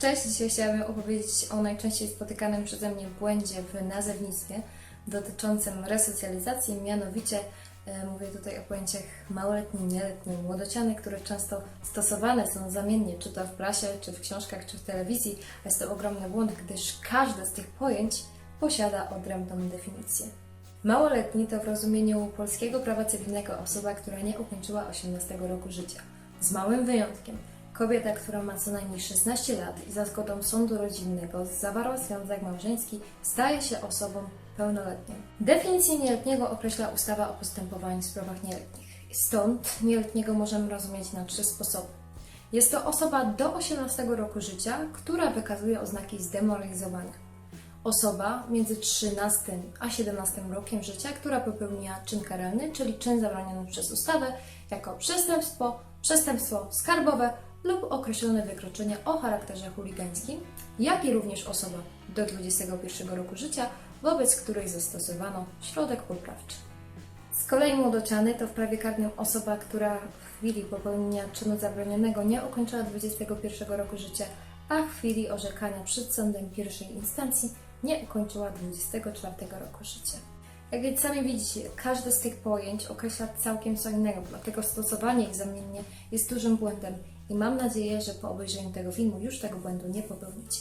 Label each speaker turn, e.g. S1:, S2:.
S1: Cześć, dzisiaj chciałabym opowiedzieć o najczęściej spotykanym przeze mnie błędzie w nazewnictwie dotyczącym resocjalizacji, mianowicie e, mówię tutaj o pojęciach małoletni, nieletni, młodociany, które często stosowane są zamiennie, czy to w prasie, czy w książkach, czy w telewizji. Jest to ogromny błąd, gdyż każde z tych pojęć posiada odrębną definicję. Małoletni to w rozumieniu polskiego prawa cywilnego osoba, która nie ukończyła 18 roku życia. Z małym wyjątkiem. Kobieta, która ma co najmniej 16 lat i za zgodą sądu rodzinnego zawarła związek małżeński, staje się osobą pełnoletnią. Definicję nieletniego określa ustawa o postępowaniu w sprawach nieletnich. Stąd nieletniego możemy rozumieć na trzy sposoby. Jest to osoba do 18 roku życia, która wykazuje oznaki zdemoralizowania. Osoba między 13 a 17 rokiem życia, która popełnia czyn karalny, czyli czyn zabroniony przez ustawę, jako przestępstwo, przestępstwo skarbowe lub określone wykroczenia o charakterze chuligańskim, jak i również osoba do 21 roku życia, wobec której zastosowano środek poprawczy. Z kolei młodociany to w prawie karnym osoba, która w chwili popełnienia czynu zabronionego nie ukończyła 21 roku życia, a w chwili orzekania przed sądem pierwszej instancji nie ukończyła 24 roku życia. Jak sami widzicie, każde z tych pojęć określa całkiem co innego, dlatego stosowanie ich zamiennie jest dużym błędem i mam nadzieję, że po obejrzeniu tego filmu już tego błędu nie popełnicie.